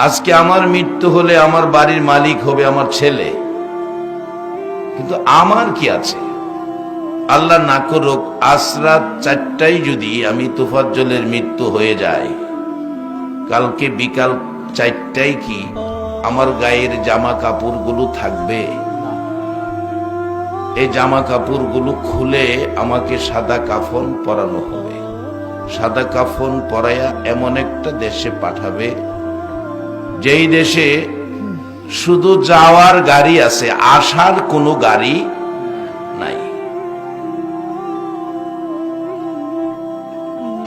আজকে আমার মৃত্যু হলে আমার বাড়ির মালিক হবে আমার ছেলে। কিন্তু আমার কি আছে? আল্লাহ না করুক আসরাত চারটাই যদি আমি তুফাজ্জলের মৃত্যু হয়ে যায় কালকে বিকাল চারটাই কি আমার গায়ের জামা কাপড়গুলো থাকবে? এই জামা কাপড়গুলো খুলে আমাকে সাদা কাফন পরানো হবে। সাদা কাফন পরাইয়া এমন একটা দেশে পাঠাবে যেই দেশে শুধু যাওয়ার গাড়ি আছে, আসার কোনো গাড়ি নাই।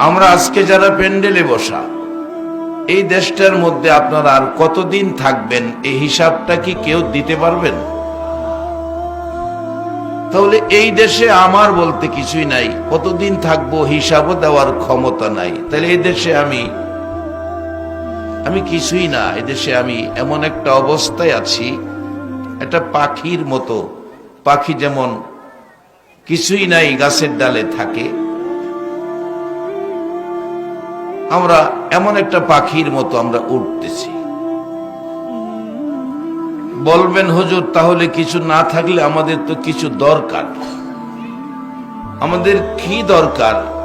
আমরা আজকে যারা প্যান্ডেলে বসা, এই দেশটার মধ্যে আপনারা আর কতদিন থাকবেন, এই হিসাবটা কি কেউ দিতে পারবেন? তাহলে এই দেশে আমার বলতে কিছুই নাই, কতদিন থাকব হিসাবও দেওয়ার ক্ষমতা নাই। তাহলে এই দেশে আমি আমি কিছুই না, এদেশে আমি এমন একটা অবস্থায় আছি, একটা পাখির মতো। পাখি যেমন কিছুই নাই গাছের ডালে থাকে। আমরা এমন একটা পাখির মতো আমরা উঠতেছি। বলবেন, হুজুর, তাহলে কিছু না থাকলে আমাদের তো কিছু দরকার। আমাদের কি দরকার?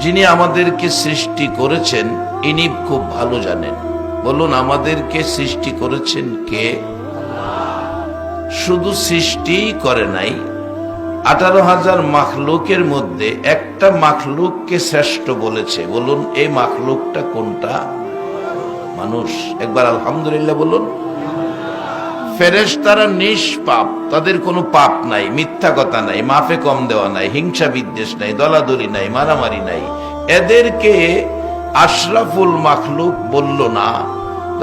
যিনি আমাদেরকে সৃষ্টি করেছেন, ইনি খুব ভালো জানেন। বলুন, আমাদেরকে সৃষ্টি করেছেন কে? শুধু সৃষ্টিই করে নাই, আঠারো হাজার মাখলুকের মধ্যে একটা মাখলুককে শ্রেষ্ঠ বলেছে। বলুন, এই মাখলুকটা কোনটা? মানুষ। একবার আলহামদুলিল্লাহ বলুন। ফেরেশ তারা নিষ্পাপ, তাদের কোনো পাপ নাই, মিথ্যা কথা নাই, মাফে কম দেওয়া নাই, হিংসা বিদ্বেষ নাই, দলাদলি নাই, মারামারি নাই। এদেরকে আশরাফুল মাখলুক বলল না।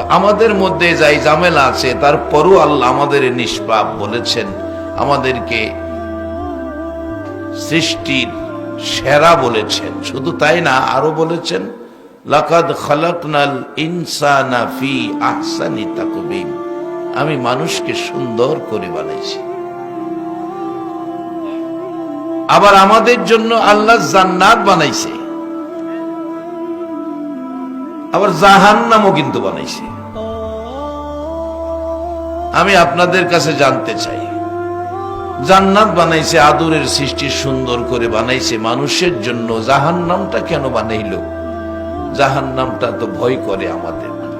আমাদের মধ্যে যাই জামেলা আছে তারপরও আল্লাহ আমাদের নিষ্পাপ বলেছেন। আমাদেরকে সৃষ্টির সেরা বলেছেন। শুধু তাই না আরও বলেছেন, লাকাদ খালাকনাল ইনসানা ফি আহসানি তাকবীম। আমি মানুষকে সুন্দর করে বানাইছি। আবার আমাদের জন্য আল্লাহ জান্নাত বানাইছে। আবার জাহান্নামও কিন্তু বানাইছে। আমি আপনাদের কাছে জানতে চাই, জান্নাত বানাইছে, আদরের সৃষ্টি সুন্দর করে বানাইছে, মানুষের জন্য জাহান্নামটা কেন বানাইলো? জাহান্নামটা তো ভয় করে আমাদের। তা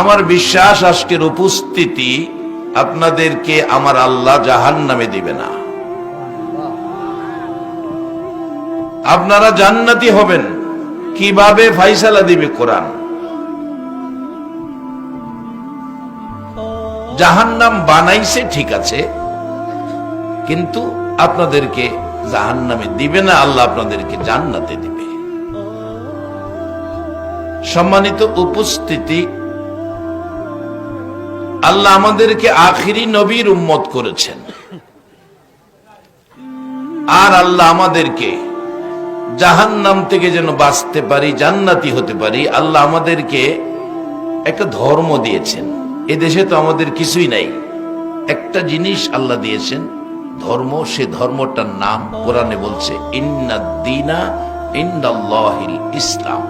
আমার বিশ্বাস, আজকের উপস্থিতি আপনাদেরকে আমার আল্লাহ জাহান নামে দিবে না। আপনারা জান্নাতি হবেন। কীভাবে ফাইসালা দিবে কোরআন? জাহান্নাম বানাইছে ঠিক আছে, কিন্তু আপনাদেরকে জাহান্নামে দিবে না, আল্লাহ আপনাদেরকে জান্নাতে দিবে। সম্মানিত উপস্থিতি আল্লাহ আমাদেরকে আখিরি নবীর উম্মত করেছেন। আর আল্লাহ আমাদেরকে জাহান নাম থেকে যেন বাঁচতে পারি, জান্নাতি হতে পারি, আল্লাহ আমাদেরকে একটা ধর্ম দিয়েছেন। এ দেশে তো আমাদের কিছুই নাই। একটা জিনিস আল্লাহ দিয়েছেন, ধর্ম, সে ধর্মটার নাম কোরআনে বলছে ইসলাম।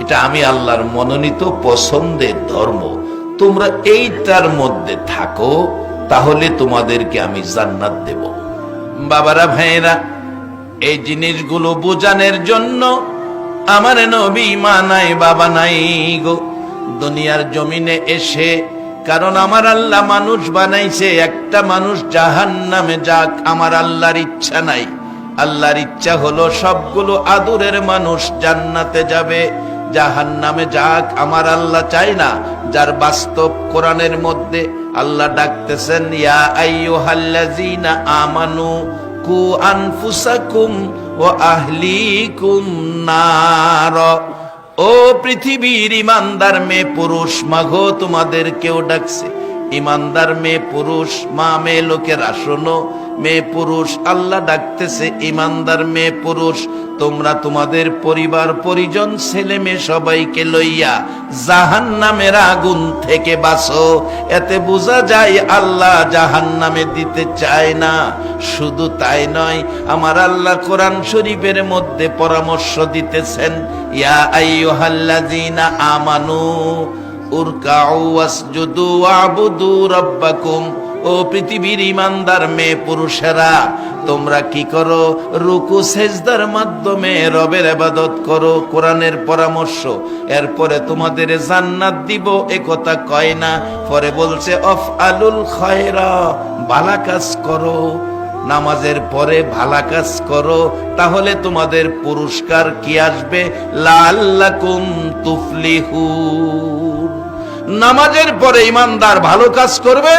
এটা আমি আল্লাহর মনোনীত পছন্দের ধর্ম। তোমরা এইটার মধ্যে থাকো, তাহলে তোমাদেরকে আমি জান্নাত দেব। বাবারা, ভাইয়েরা, এই জিনিসগুলো বোঝানোর জন্য আমার নবী মা নাই, বাবা নাই গো। দুনিয়ার জমিনে এসে, কারণ আমার আল্লাহ মানুষ বানাইছে, একটা মানুষ জাহান নামে যাক, আমার আল্লাহর ইচ্ছা নাই। আল্লাহর ইচ্ছা হলো সবগুলো আদুরের মানুষ জান্নাতে যাবে জাহান নামে যাক, আমার আল্লাহ চাই না। যার বাস্তব কোরআনের মধ্যে আল্লাহ ডাকতেছেন, ইয়া আইয়ুহাল্লাযীনা আমানু কু আনফুসাকুম ও আহলিকুম নার। ও পৃথিবীর ইমানদার মেয়ে পুরুষ মাঘ তোমাদের কেউ ডাকছে ইমানদার মেয়ে পুরুষ, মা মেয়ে লোকেরা শোনো মেয়ে পুরুষ, আল্লাহ ডাকতেছে, ইমানদার মেয়ে পুরুষ, তোমরা তোমাদের পরিবার, পরিজন, ছেলে মেয়ে সবাইকে লইয়া জাহান নামের আগুন থেকে বাঁচো। এতে বোঝা যায় আল্লাহ জাহান নামে দিতে চায় না। শুধু তাই নয়, আমার আল্লাহ কোরআন শরীফের মধ্যে পরামর্শ দিতেছেন, ইয়া আইয়ুহাল্লাযীনা আমানু উরকাউ ওয়াসজুদু ওয়াবুদু রাব্বাকুম। ও পৃথিবীর ইমানদার মেয়ে পুরুষেরা, তোমরা কি করো? রুকু, সেজদার মাধ্যমে রবের ইবাদত করো, কোরআনের পরামর্শ। এরপরে তোমাদের জান্নাত দিব, এ কয় না। পরে বলছে অফ আলুল খয়রা, বালা কাজ করো। নামাজের পরে ভালা কাজ করো, তাহলে তোমাদের পুরস্কার কি আসবে? নামাজের পরে ইমানদার ভালো কাজ করবে,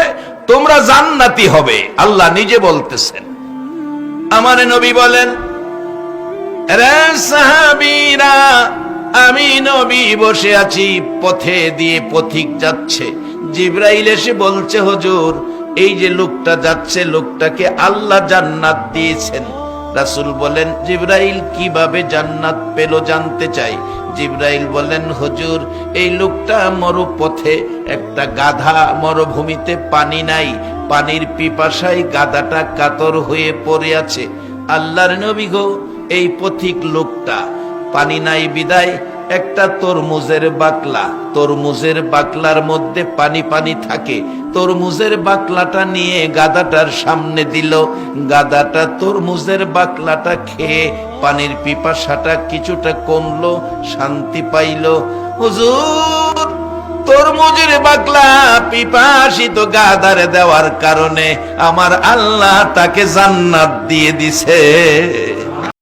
তোমরা জান্নাতি হবে, আল্লাহ নিজে বলতেছেন। আমার নবী বলেন রে আমি নবী বসে আছি, পথে দিয়ে পথিক যাচ্ছে। জিব্রাইল এসে বলছে, হুজুর এই যে লোকটা যাচ্ছে, লোকটাকে আল্লাহ জান্নাত দিয়েছেন। রাসূল বলেন, জিব্রাইল কীভাবে জান্নাত পেল জানতে চাই? জিব্রাইল বলেন, হুজুর, এই লোকটা মরুপথে একটা গাধা, মরুভূমিতে পানি নাই। পানির পিপাসায় গাধাটা কাতর হয়ে পড়ে আছে। আল্লাহর নবী গো, এই পথিক লোকটা। পানি নাই বিদায় একটা তরমুজের বাকলা। তরমুজের বাকলার মধ্যে পানি পানি থাকে। তরমুজের বাকলাটা নিয়ে গাদাটার সামনে দিল। গাদাটা তরমুজের বাকলাটা খেয়ে পানির পিপাসাটা কিছুটা কমলো, শান্তি পাইল। হুজুর, তরমুজের বাকলা পিপাসিত গাদারে দেওয়ার কারণে আমার আল্লাহ তাকে জান্নাত দিয়ে দিছে।